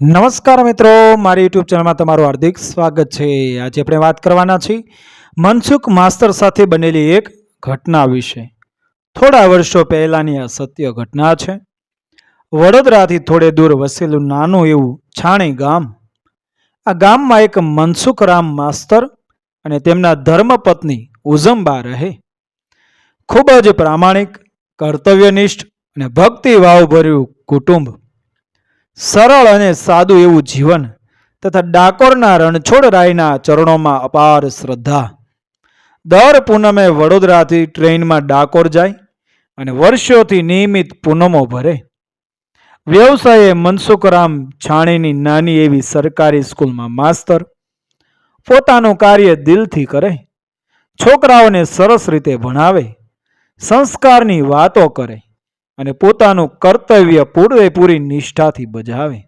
નમસ્કાર મિત્રો, મારી યુટ્યુબ ચેનલમાં તમારું હાર્દિક સ્વાગત છે. આજે આપણે વાત કરવાના છીએ મનસુખ માસ્તર સાથે બનેલી એક ઘટના વિશે. થોડા વર્ષો પહેલાંની આ સત્ય ઘટના છે. વડોદરાથી થોડે દૂર વસેલું નાનું એવું છાણી ગામ. આ ગામમાં એક મનસુખરામ માસ્તર અને તેમના ધર્મપત્ની ઉઝંબા રહે. ખૂબ જ પ્રામાણિક, કર્તવ્યનિષ્ઠ અને ભક્તિભાવભર્યું કુટુંબ સરળ અને સાદું એવું જીવન તથા ડાકોરના રણછોડ રાયના ચરણોમાં અપાર શ્રદ્ધા. દર પૂનમે વડોદરાથી ટ્રેનમાં ડાકોર જાય અને વર્ષોથી નિયમિત પૂનમો ભરે. વ્યવસાયે મનસુખરામ છાણીની નાની એવી સરકારી સ્કૂલમાં માસ્તર. પોતાનું કાર્ય દિલથી કરે. છોકરાઓને સરસ રીતે ભણાવે. સંસ્કારની વાતો કરે. અને પોતાનું કર્તવ્ય પૂરેપૂરી નિષ્ઠાથી બજાવે.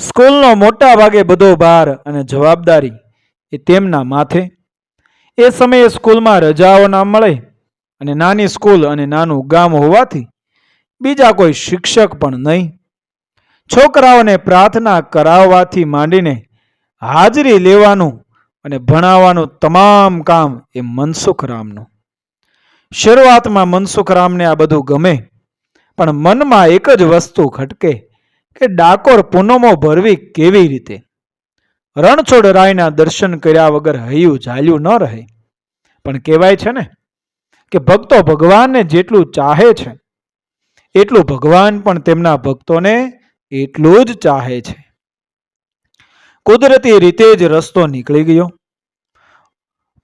સ્કૂલનો મોટા ભાગે બધો ભાર અને જવાબદારી એ તેમના માથે. એ સમયે સ્કૂલમાં રજાઓ ના મળે અને નાની સ્કૂલ અને નાનું ગામ હોવાથી બીજા કોઈ શિક્ષક પણ નહીં. છોકરાઓને પ્રાર્થના કરાવવાથી માંડીને હાજરી લેવાનું અને ભણાવવાનું તમામ કામ એ મનસુખરામનું. શરૂઆતમાં મનસુખરામને આ બધું ગમે. પણ મનમાં એક જ વસ્તુ ખટકે કે ડાકોર પૂનમો ભરવી કેવી રીતે? રણછોડ રાયના દર્શન કર્યા વગર હૈયું ઝાલ્યું ન રહે. પણ કહેવાય છે ને કે ભક્તો ભગવાનને જેટલું ચાહે છે, એટલું ભગવાન પણ તેમના ભક્તોને એટલું જ ચાહે છે. કુદરતી રીતે જ રસ્તો નીકળી ગયો.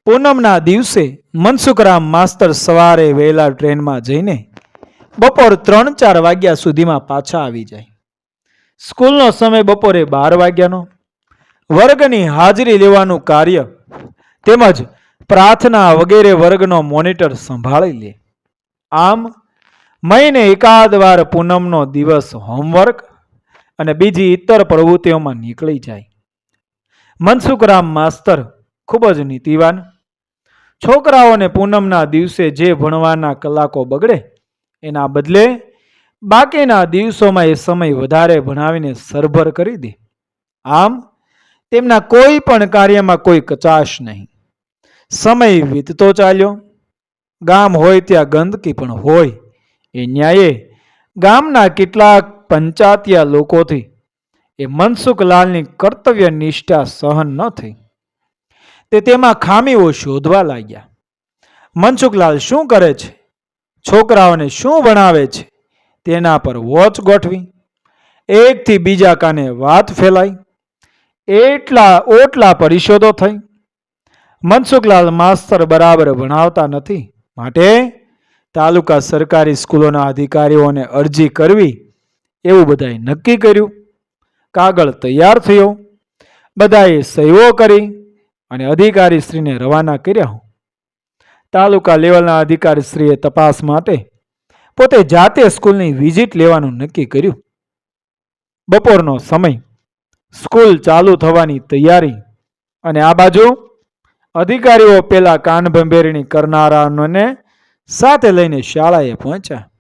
પૂનમના દિવસે મનસુખરામ માસ્તર સવારે વહેલા ટ્રેનમાં જઈને બપોર ત્રણ ચાર વાગ્યા સુધીમાં પાછા આવી જાય. સ્કૂલનો સમય બપોરે બાર વાગ્યાનો. વર્ગની હાજરી લેવાનું કાર્ય તેમજ પ્રાર્થના વગેરે વર્ગનો મોનિટર સંભાળી લે. આમ, મહિને એકાદ વાર પૂનમનો દિવસ હોમવર્ક અને બીજી ઇતર પ્રવૃત્તિઓમાં નીકળી જાય. મનસુખરામ માસ્તર ખૂબ જ નીતિવાન. છોકરાઓને પૂનમના દિવસે જે ભણવાના કલાકો બગડે એના બદલે બાકીના દિવસોમાં એ સમય વધારે ભણાવીને સરભર કરી દે. આમ, તેમના કોઈ પણ કાર્યમાં કોઈ કચાશ નહીં. સમય વીતતો ચાલ્યો. ગામ હોય ત્યાં ગંદકી પણ હોય. એ ન્યાયે ગામના કેટલાક પંચાતિયા લોકોથી એ મનસુખલાલની કર્તવ્ય નિષ્ઠા સહન ન થઈ. તે તેમાં ખામીઓ શોધવા લાગ્યા. મનસુખલાલ શું કરે છે? છોકરાઓને શું ભણાવે છે તેના પર વોચ ગોઠવી, એકથી બીજા કાને વાત ફેલાઈ, એટલા ઓટલા પરિષદો થઈ. મનસુખલાલ માસ્તર બરાબર ભણાવતા નથી. માટે તાલુકા સરકારી સ્કૂલોના અધિકારીઓને અરજી કરવી એવું બધાએ નક્કી કર્યું. કાગળ તૈયાર થયો. બધાએ સહીઓ કરી અને અધિકારીશ્રીને રવાના કર્યા. તાલુકા લેવલના અધિકારીશ્રીએ તપાસ માટે પોતે જાતે સ્કૂલની વિઝિટ લેવાનું નક્કી કર્યું. બપોરનો સમય. સ્કૂલ ચાલુ થવાની તૈયારી. અને આ બાજુ અધિકારીઓ પેલા કાનભંભેરણી કરનારાને સાથે લઈને શાળાએ પહોંચ્યા.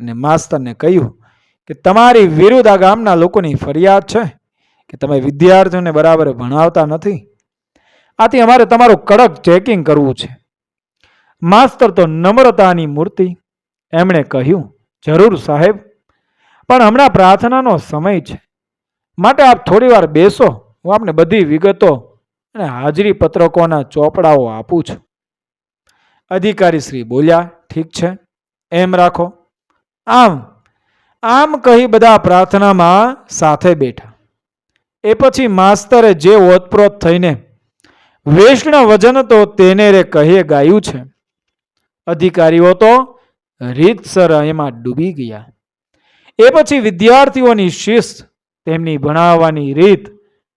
અને માસ્તરને કહ્યું કે તમારી વિરુદ્ધ આ ગામના લોકોની ફરિયાદ છે કે તમે વિદ્યાર્થીઓને બરાબર ભણાવતા નથી. આથી અમારે તમારું કડક ચેકિંગ કરવું છે. માસ્તર તો નમ્રતાની મૂર્તિ, એમણે કહ્યું, જરૂર સાહેબ, પણ હમણાં પ્રાર્થનાનો સમય છે. માટે આપ થોડી વાર બેસો, હું આપને બધી વિગતો અને હાજરી પત્રકોના ચોપડાઓ આપું છું. અધિકારી શ્રી બોલ્યા, ઠીક છે, એમ રાખો. આમ આમ કહી બધા પ્રાર્થનામાં સાથે બેઠા. એ પછી માસ્તરે જે ઓતપ્રોત થઈને, વૈષ્ણવ વજન તો તેને રે કહે ગાયું છે. અધિકારીઓ તો રીતસર એમાં ડૂબી ગયા. એ પછી વિદ્યાર્થીઓની શિસ્ત તેમની ભણાવવાની રીત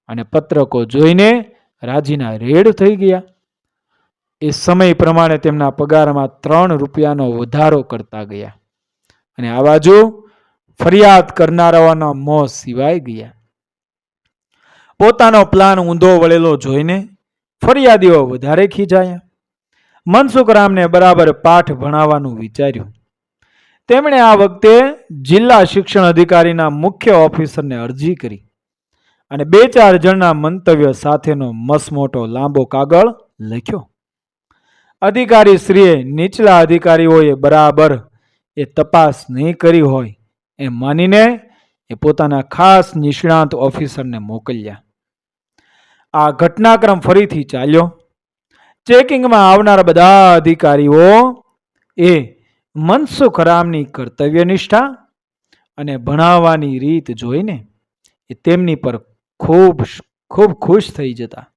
અને પત્રકો જોઈને રાજીના રેડ થઈ ગયા. એ સમય પ્રમાણે તેમના પગારમાં ત્રણ રૂપિયાનો વધારો કરતા ગયા અને આ બાજુ ફરિયાદ કરનારાઓના મોં સિવાય ગયા. પોતાનો પ્લાન ઊંધો વળેલો જોઈને ફરિયાદીઓ વધારે ખીજાયા. મનસુખરામને બરાબર પાઠ ભણાવવાનું વિચાર્યું. તેમણે આ વખતે જિલ્લા શિક્ષણ અધિકારીના મુખ્ય ઓફિસરને અરજી કરી અને બે ચાર જણના મંતવ્ય સાથેનો મસમોટો લાંબો કાગળ લખ્યો. અધિકારી શ્રીએ નીચલા અધિકારીઓએ બરાબર એ તપાસ નહીં કરી હોય એ માનીને એ પોતાના ખાસ નિષ્ણાંત ઓફિસરને મોકલ્યા. આ ઘટનાક્રમ ફરીથી ચાલ્યો. ચેકિંગમાં આવનાર બધા અધિકારીઓ એ મનસુખ રામની કર્તવ્યનિષ્ઠા અને ભણાવવાની રીત જોઈને એ તેમની પર ખૂબ ખૂબ ખુશ થઈ જતા.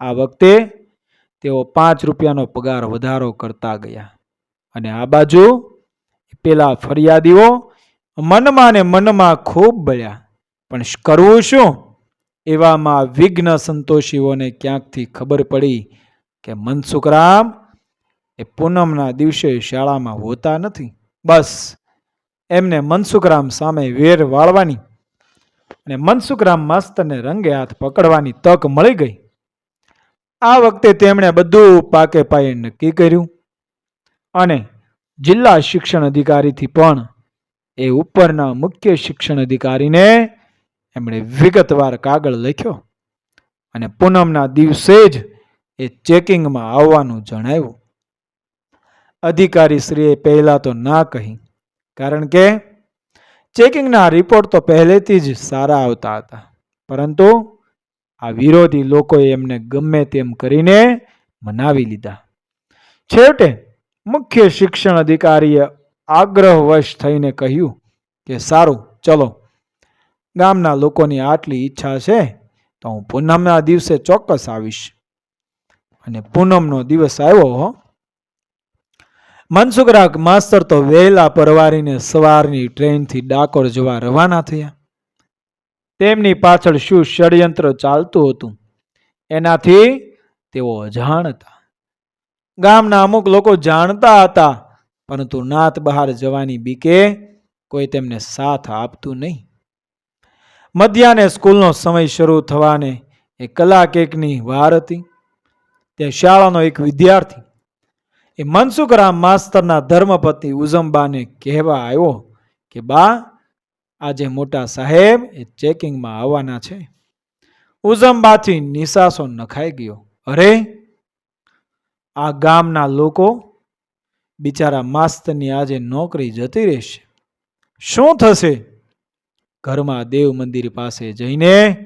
આ વખતે તેઓ પાંચ રૂપિયાનો પગાર વધારો કરતા ગયા. અને આ બાજુ પેલા ફરિયાદીઓ મનમાં ને મનમાં ખૂબ બળ્યા. પણ કરવું શું? એવામાં વિઘ્ન સંતોષીઓને ક્યાંકથી ખબર પડી કે મનસુખરામ એ પૂનમના દિવસે શાળામાં હોતા નથી. બસ, એમને મનસુખરામ સામે વેર વાળવાની અને મનસુખરામ માસ્તરને રંગે હાથ પકડવાની તક મળી ગઈ. આ વખતે તેમણે બધું પાકે પાયે નક્કી કર્યું અને જિલ્લા શિક્ષણ અધિકારીથી પણ એ ઉપરના મુખ્ય શિક્ષણ અધિકારીને એમણે વિગતવાર કાગળ લખ્યો અને પૂનમના દિવસે જ એ ચેકિંગમાં આવવાનું જણાવ્યું. અધિકારી શ્રીએ પહેલા તો ના કહી, કારણ કે ચેકિંગના રિપોર્ટ તો પહેલેથી જ સારા આવતા હતા. પરંતુ આ વિરોધી લોકોએ એમને ગમે તેમ કરીને મનાવી લીધા. છેવટે મુખ્ય શિક્ષણ અધિકારીએ આગ્રહવશ થઈને કહ્યું કે, સારું, ચલો. ગામના લોકોની આટલી ઈચ્છા છે તો હું પૂનમના દિવસે ચોક્કસ આવીશ. અને પૂનમનો દિવસ આવ્યો, હો. મનસુખરાગ માસ્તર તો વહેલા પરવારીને સવારની ટ્રેનથી ડાકોર જવા રવાના થયા. તેમની પાછળ શું ષડયંત્ર ચાલતું હતું, એનાથી તેઓ અજાણ હતા ગામના અમુક લોકો જાણતા હતા, પરંતુ નાત બહાર જવાની બીકે કોઈ તેમને સાથ આપતું નહીં. મધ્યાહને સ્કૂલનો સમય શરૂ થવાને એ કલાક એકની વાર હતી. તે શાળાનો એક વિદ્યાર્થી. એ મનસુખરામ માસ્તરના ધર્મપતિ ઉઝમબાને કહેવા આવ્યો કે, બા, આજે મોટા સાહેબ એ ચેકિંગમાં આવવાના છે. ઉઝમબાથી નિશાસો નખાઈ ગયો. અરે, આ ગામના લોકો બિચારા માસ્તરની આજે નોકરી જતી રહેશે. શું થશે? ઘરમાં દેવ મંદિર પાસે જઈને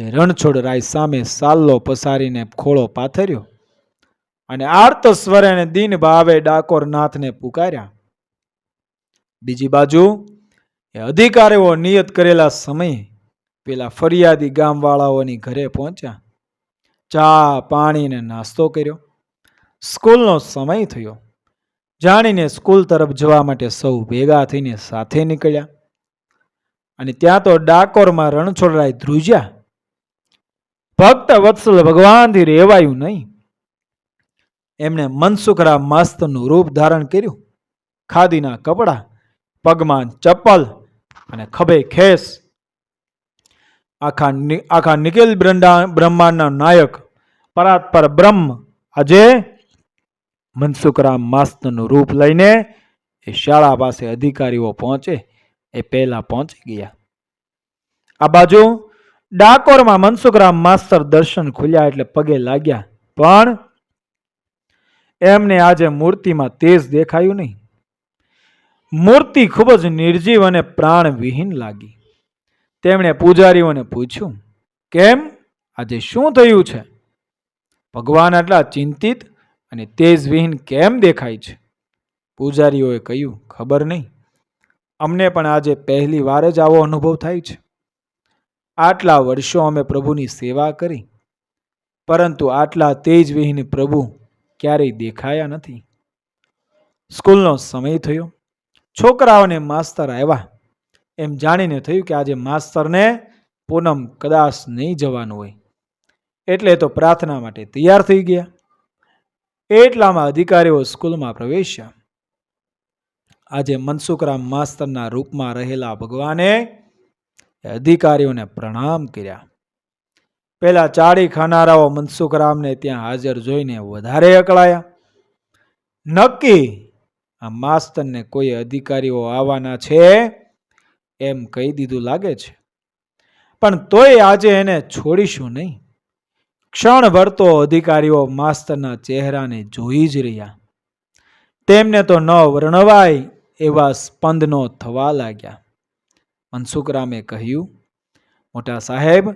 એ રણછોડ રાય સામે સાલ્લો પસારીને ખોળો પાથર્યો અને આર્ત સ્વરે દિન ભાવે ડાકોર નાથને પુકાર્યા. બીજી બાજુ, એ અધિકારીઓ નિયત કરેલા સમયે પેલા ફરિયાદી ગામવાળાઓની ઘરે પહોંચ્યા. ચા પાણીને નાસ્તો કર્યો. સ્કૂલનો સમય થયો. જાણીને સ્કૂલ તરફ જવા માટે સૌ ભેગા થઈને સાથે નીકળ્યા. અને ત્યાં તો ડાકોરમાં રણછોડરાય ધ્રુજ્યા. ભક્ત વત્સલ ભગવાનથી રેવાયું નહીં. એમણે મનસુખરામ માસ્તરનું રૂપ ધારણ કર્યું. ખાદીના કપડાં, પગમાં ચપ્પલ અને ખભે ખેસ. આખા આખા નિખિલ બ્રંડા બ્રહ્માંડના નાયક પરાત્પર બ્રહ્મ, આજે મનસુખરામ માસ્તરનું રૂપ લઈને એ શાળા પાસે અધિકારીઓ પહોંચે, એ પહેલા પહોંચી ગયા. આ બાજુ ડાકોરમાં મનસુખરામ માસ્તર દર્શન ખુલ્યા એટલે પગે લાગ્યા. પણ એમને આજે મૂર્તિમાં તેજ દેખાયું નહીં. મૂર્તિ ખૂબ જ નિર્જીવ અને પ્રાણવિહીન લાગી. તેમણે પૂજારીઓને પૂછ્યું, કેમ? આજે શું થયું છે? ભગવાન આટલા ચિંતિત અને તેજવિહીન કેમ દેખાય છે? પૂજારીઓએ કહ્યું, ખબર નહીં. અમને પણ આજે પહેલી વાર જ આવો અનુભવ થાય છે. આટલા વર્ષો અમે પ્રભુની સેવા કરી, પરંતુ આટલા તેજવિહીન પ્રભુ ક્યારેય દેખાયા નથી. સ્કૂલનો સમય થયો, છોકરાઓને માસ્તર આવ્યા. એમ જાણીને થયું કે આજે માસ્તરને પૂનમ કદાચ નહીં જવાનું હોય. એટલે તો પ્રાર્થના માટે તૈયાર થઈ ગયા. એટલામાં અધિકારીઓ સ્કૂલમાં પ્રવેશ્યા. આજે મનસુખરામ માસ્તરના રૂપમાં રહેલા ભગવાને એ અધિકારીઓને પ્રણામ કર્યા. પહેલા ચાળી ખાનારાઓ મનસુખરામને ત્યાં હાજર જોઈને વધારે અકળાયા. નક્કી, આ માસ્તરને કોઈ અધિકારીઓ આવવાના છે? એમ કહી દીધું લાગે છે. પણ તોય આજે એને છોડીશું નહીં. ક્ષણભર તો અધિકારીઓ માસ્તરના ચહેરાને જોઈ જ રહ્યા. તેમને તો ન વર્ણવાય એવા સ્પંદનો થવા લાગ્યા. મનસુખરામે કહ્યું, મોટા સાહેબ,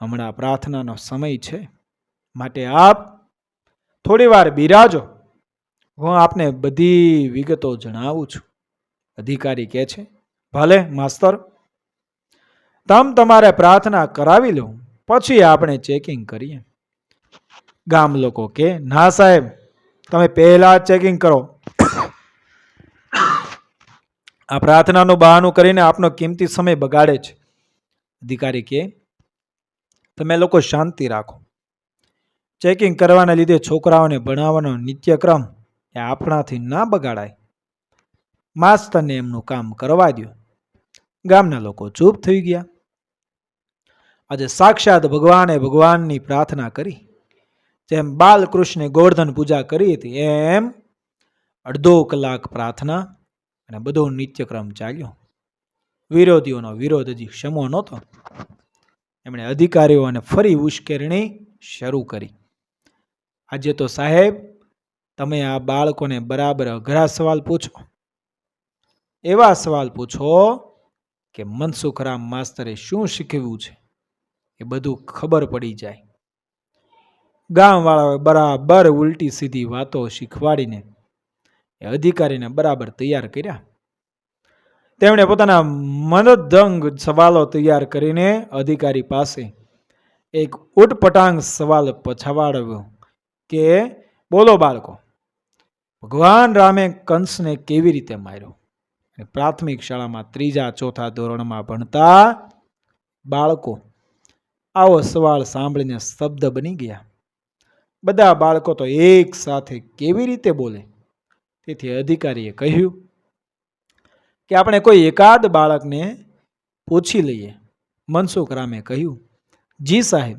હમણાં પ્રાર્થનાનો સમય છે. માટે આપ થોડી વાર બિરાજો. હું આપને બધી વિગતો જણાવું છું. અધિકારી કહે છે, ભલે, માસ્તર. તમ તમારે પ્રાર્થના કરાવી લો, પછી આપણે ચેકિંગ કરીએ. ગામ લોકો કે, ના સાહેબ, તમે પહેલા ચેકિંગ કરો. આ પ્રાર્થનાનું બહાનું કરીને આપનો કિંમતી સમય બગાડે છે. અધિકારી કે, તમે લોકો શાંતિ રાખો. ચેકિંગ કરવાના લીધે છોકરાઓને ભણાવવાનો નિત્યક્રમ એ આપણાથી ના બગાડાય. માસ્તરને એમનું કામ કરવા દો ગામના લોકો ચૂપ થઈ ગયા. આજે સાક્ષાત ભગવાને ભગવાનની પ્રાર્થના કરી. જેમ બાલકૃષ્ણે ગોવર્ધન પૂજા કરી હતી, એમ અડધો કલાક પ્રાર્થના અને બધો નિત્યક્રમ ચાલ્યો. વિરોધીઓનો વિરોધ હજી ક્ષમો નહોતો. એમણે અધિકારીઓને ફરી ઉશ્કેરણી શરૂ કરી. આજે તો સાહેબ, તમે આ બાળકોને બરાબર અઘરા સવાલ પૂછો. એવા સવાલ પૂછો કે મનસુખરામ માસ્તરે શું શીખવ્યું છે? એ બધું ખબર પડી જાય. ગામવાળાઓએ બરાબર ઉલટી સીધી વાતો શીખવાડીને એ અધિકારીને બરાબર તૈયાર કર્યા. તેમણે પોતાના મનદંગ સવાલો તૈયાર કરીને અધિકારી પાસે એક ઉટપટાંગ સવાલ પછાવાડ્યો કે, બોલો બાળકો, ભગવાન રામે કંસને કેવી રીતે માર્યો? પ્રાથમિક શાળામાં ત્રીજા ચોથા ધોરણમાં ભણતા બાળકો આવો સવાલ સાંભળીને શબ્દ બની ગયા. બધા બાળકો તો એક સાથે કેવી રીતે બોલે? તેથી અધિકારીએ કહ્યું કે આપણે કોઈ એકાદ બાળકને પૂછી લઈએ. મનસુખ રામે કહ્યું, જી સાહેબ,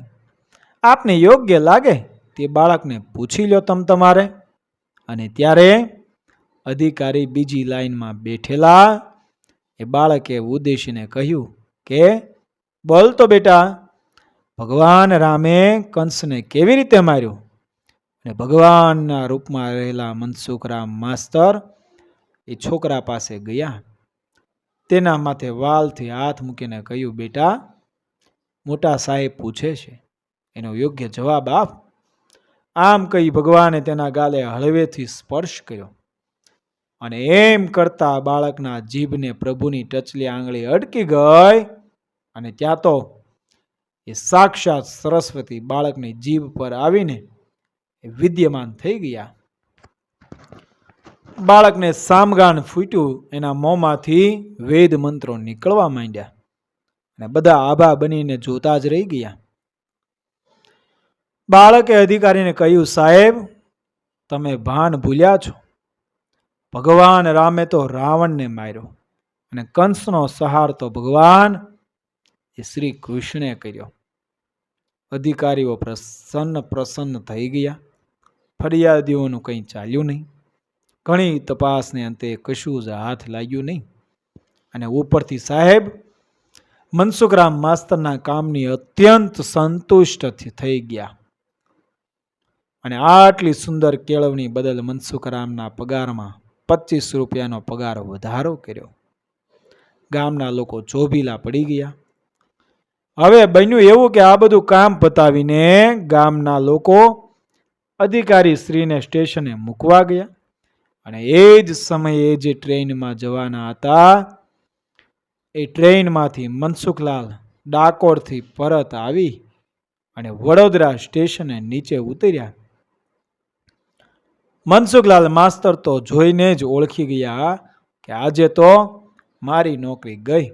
આપને યોગ્ય લાગે તે બાળકને પૂછી લો તમ તમારે. અને ત્યારે અધિકારી બીજી લાઈનમાં બેઠેલા એ બાળકે ઉદ્દેશીને કહ્યું કે, બોલ તો બેટા, ભગવાન રામે કંસને કેવી રીતે માર્યો? અને ભગવાનના રૂપમાં રહેલા મનસુખરામ માસ્તર એ છોકરા પાસે ગયા. તેના માથે વાલથી હાથ મૂકીને કહ્યું, બેટા, મોટા સાહેબ પૂછે છે. એનો યોગ્ય જવાબ આપ. આમ કહી ભગવાને તેના ગાલે હળવેથી સ્પર્શ કર્યો અને એમ કરતા બાળકના જીભને પ્રભુની ટચલી આંગળી અટકી ગઈ અને ત્યાં તો એ સાક્ષાત સરસ્વતી બાળકની જીભ પર આવીને વિદ્યમાન થઈ ગયા. બાળકને સામગાન ફૂટ્યું, એના મોંમાંથી વેદ મંત્રો નીકળવા માંડ્યા અને બધા આભા બનીને જોતા જ રહી ગયા. બાળકે અધિકારીને કહ્યું, સાહેબ, તમે ભાન ભૂલ્યા છો. ભગવાન રામે તો રાવણને માર્યો અને કંસનો સહાર તો ભગવાન એ શ્રી કૃષ્ણે કર્યો. અધિકારીઓ પ્રસન્ન પ્રસન્ન થઈ ગયા. ફરિયાદીઓનું કંઈ ચાલ્યું નહીં. ઘણી તપાસને અંતે કશું જ હાથ લાગ્યું નહીં. અને ઉપરથી સાહેબ, મનસુખરામ માસ્તરના કામની અત્યંત સંતુષ્ટ થઈ ગયા. અને આટલી સુંદર કેળવણી બદલ મનસુખરામના પગારમાં પચીસ રૂપિયાનો પગાર વધારો કર્યો. ગામના લોકો ચોભીલા પડી ગયા. હવે બન્યું એવું કે આ બધું કામ પતાવીને ગામના લોકો અધિકારી શ્રીને સ્ટેશને મૂકવા ગયા અને એ જ સમયે જે ટ્રેનમાં જવાના હતા, એ ટ્રેનમાંથી મનસુખલાલ ડાકોરથી પરત આવી અને વડોદરા સ્ટેશને નીચે ઉતર્યા. મનસુખલાલ માસ્તર તો જોઈને જ ઓળખી ગયા કે આજે તો મારી નોકરી ગઈ.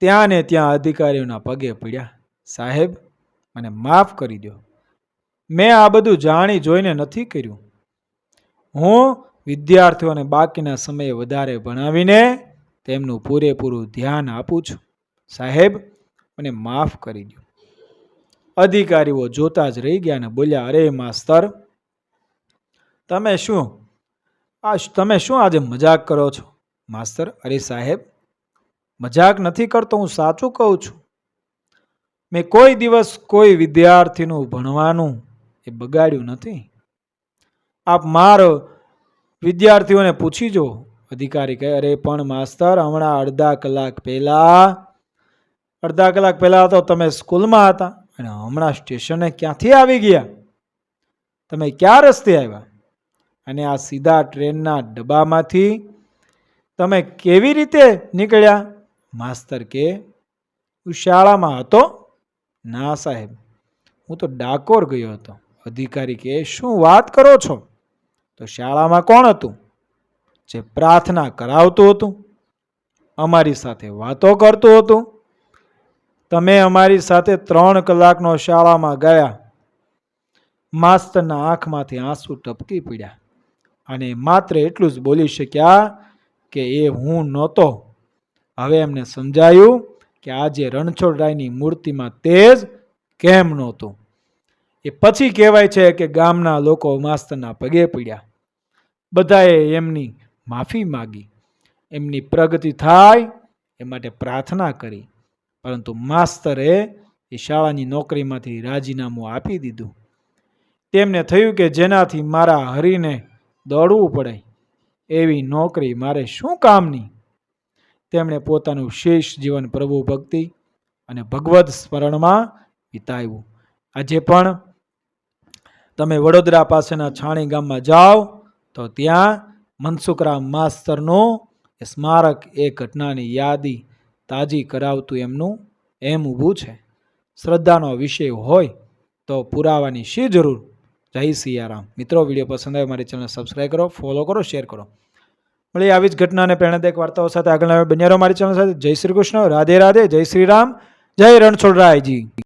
ત્યાં ને ત્યાં અધિકારીઓના પગે પડ્યા. સાહેબ, મને માફ કરી દો મેં આ બધું જાણી જોઈને નથી કર્યું. હું વિદ્યાર્થીઓને બાકીના સમયે વધારે ભણાવીને તેમનું પૂરેપૂરું ધ્યાન આપું છું. સાહેબ, મને માફ કરી દો. અધિકારીઓ જોતા જ રહી ગયા ને બોલ્યા, અરે માસ્તર, તમે શું? આ તમે શું આજે મજાક કરો છો? માસ્તર, અરે સાહેબ, મજાક નથી કરતો, હું સાચું કહું છું. મેં કોઈ દિવસ કોઈ વિદ્યાર્થીનું ભણવાનું એ બગાડ્યું નથી. આપ મારો વિદ્યાર્થીઓને પૂછી જો. અધિકારી કહે, અરે, પણ માસ્તર, હમણાં અડધા કલાક પહેલા, અડધા કલાક પહેલા તો તમે સ્કૂલમાં હતા અને હમણાં સ્ટેશને ક્યાંથી આવી ગયા? તમે ક્યાં રસ્તે આવ્યા? અને આ સીધા ટ્રેનના ડબ્બામાંથી તમે કેવી રીતે નીકળ્યા? માસ્તર કે હું શાળામાં હતો. ના સાહેબ, હું તો ડાકોર ગયો હતો. અધિકારી કે, શું વાત કરો છો? તો શાળામાં કોણ હતું? જે પ્રાર્થના કરાવતું હતું, અમારી સાથે વાતો કરતું હતું. તમે અમારી સાથે ત્રણ કલાકનો શાળામાં ગયા. માસ્તરના આંખમાંથી આંસુ ટપકી પડ્યા અને માત્ર એટલું જ બોલી શક્યા કે એ હું નહોતો. હવે એમને સમજાયું કે આજે રણછોડરાયની મૂર્તિમાં તેજ કેમ નહોતું. એ પછી કહેવાય છે કે ગામના લોકો માસ્તરના પગે પડ્યા. બધાએ એમની માફી માગી. એમની પ્રગતિ થાય એ માટે પ્રાર્થના કરી. પરંતુ માસ્તરે એ શાળાની નોકરીમાંથી રાજીનામું આપી દીધું. તેમને થયું કે જેનાથી મારા હરીને દોડવું પડે. એવી નોકરી મારે શું કામની? તેમણે પોતાનું શેષ જીવન પ્રભુ ભક્તિ અને ભગવદ સ્મરણમાં વિતાવ્યું. આજે પણ તમે વડોદરા પાસેના છાણી ગામમાં જાઓ, તો ત્યાં મનસુખરામ માસ્તરનું સ્મારક એ ઘટનાની યાદી તાજી કરાવતું એમનું એમ ઊભું છે. શ્રદ્ધાનો વિષય હોય તો પુરાવાની શી જરૂર? જય સિયારામ. મિત્રો, વીડિયો પસંદ આવે મારી ચેનલ સબસ્ક્રાઈબ કરો ફોલો કરો શેર કરો. મળી આવી જ ઘટનાને પ્રેરણાદાયક વાર્તાઓ સાથે આગળ બન્યા રહો મારી ચેનલ સાથે. જય શ્રી કૃષ્ણ. રાધે રાધે. જય શ્રી રામ. જય રણછોડરાયજી.